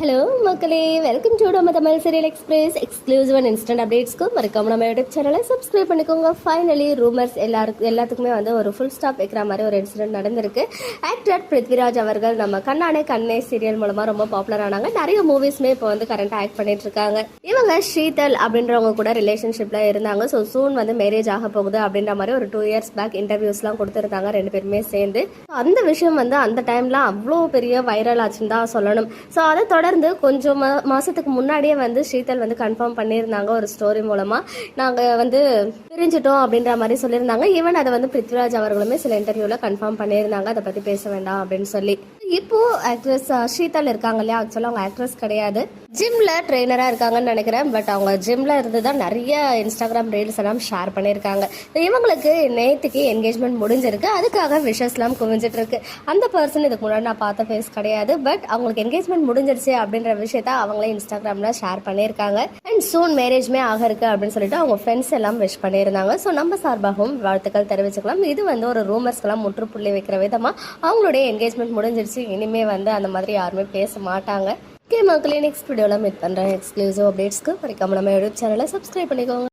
Hello மக்களே. Welcome to நம்ம Tamil serial express exclusive and instant அப்டேட்ஸ்க்கு மறக்காம நம்ம யூடியூப் சேனலை சப்ஸ்கிரைப் பண்ணிக்கோங்க. ஃபைனலி ரூமர்ஸ் எல்லாருக்கும் எல்லாத்துக்குமே வந்து ஒரு ஃபுல் ஸ்டாப் வைக்கிற மாதிரி ஒரு இன்சிடென்ட் நடந்திருக்கு. ஆக்டர் பிருத்விராஜ் அவர்கள் நம்ம கண்ணானே கண்ணே சீரியல் மூலமாக ரொம்ப பாப்புலர் ஆனாங்க. நிறைய மூவிஸ்மே இப்போ வந்து கரண்ட் ஆக்ட் பண்ணிட்டு இருக்காங்க. இவங்க ஷீதல் அப்படின்றவங்க கூட ரிலேஷன்ஷிப்பில் இருந்தாங்க. ஸோ சூன் வந்து மேரேஜ் ஆக போகுது அப்படின்ற மாதிரி ஒரு டூ இயர்ஸ் பேக் இன்டர்வியூஸ்லாம் கொடுத்துருந்தாங்க. ரெண்டு பேருமே சேர்ந்து. அந்த விஷயம் வந்து அந்த டைம்லாம் அவ்வளோ பெரிய வைரல் ஆச்சுன்னு தான் சொல்லணும். ஸோ அதை தொடர்ந்து கொஞ்சம் மா- மாசத்துக்கு முன்னாடியே வந்து ஸ்ரீதல் வந்து கன்ஃபார்ம் பண்ணியிருந்தாங்க ஒரு ஸ்டோரி மூலமா. நாங்கள் வந்து பிரிஞ்சிட்டோம் அப்படின்ற மாதிரி சொல்லியிருந்தாங்க. ஈவன் அதை வந்து பிருத்விராஜ் அவர்களுமே சில இன்டர்வியூல கன்ஃபார்ம் பண்ணியிருந்தாங்க. அதை பத்தி பேச வேண்டாம் அப்படின்னு சொல்லி. இப்போ ஆக்ட்ரஸ் ஸ்ரீதல் இருக்காங்க இல்லையா? ஆக்சுவலாக அவங்க ஆக்ட்ரஸ் கிடையாது. ஜிம்ல ட்ரெயினரா இருக்காங்கன்னு நினைக்கிறேன். பட் அவங்க ஜிம்ல இருந்து தான் நிறைய இன்ஸ்டாகிராம் ரீல்ஸ் எல்லாம் ஷேர் பண்ணியிருக்காங்க. இவங்களுக்கு நேத்துக்கு என்கேஜ்மெண்ட் முடிஞ்சிருக்கு. அதுக்காக விஷஸ்லாம் குவிஞ்சிட்டு இருக்கு. அந்த பர்சன் இதுக்கு முன்னாடி நான் பார்த்த ஃபேஸ் கிடையாது. பட் அவங்களுக்கு என்கேஜ்மெண்ட் முடிஞ்சிருச்சு அப்படின்ற விஷயத்த அவங்களே இன்ஸ்டாகிராம்ல ஷேர் பண்ணியிருக்காங்க. அண்ட் சூன் மேரேஜ்மே ஆக இருக்கு அப்படின்னு சொல்லிட்டு அவங்க ஃப்ரெண்ட்ஸ் எல்லாம் விஷ் பண்ணியிருந்தாங்க. ஸோ நம்ம சார்பாகவும் வாழ்த்துக்கள் தெரிவிச்சுக்கலாம். இது வந்து ஒரு ரூமர்ஸ்க்கெல்லாம் முற்றுப்புள்ளி வைக்கிற விதமா அவங்களுடைய என்கேஜ்மெண்ட் முடிஞ்சிருச்சு. இனிமே வந்து அந்த மாதிரி யாருமே பேச மாட்டாங்க. ஓகே மக்களே நெக்ஸ்ட் வீடியோவில் மீட் பண்ணுறேன் எக்ஸ்க்ளூசிவ் அப்டேட்ஸ்க்கு மறக்காம நம்ம யூடியூப் சேனலை சப்ஸ்கிரைப் பண்ணிக்கோங்க.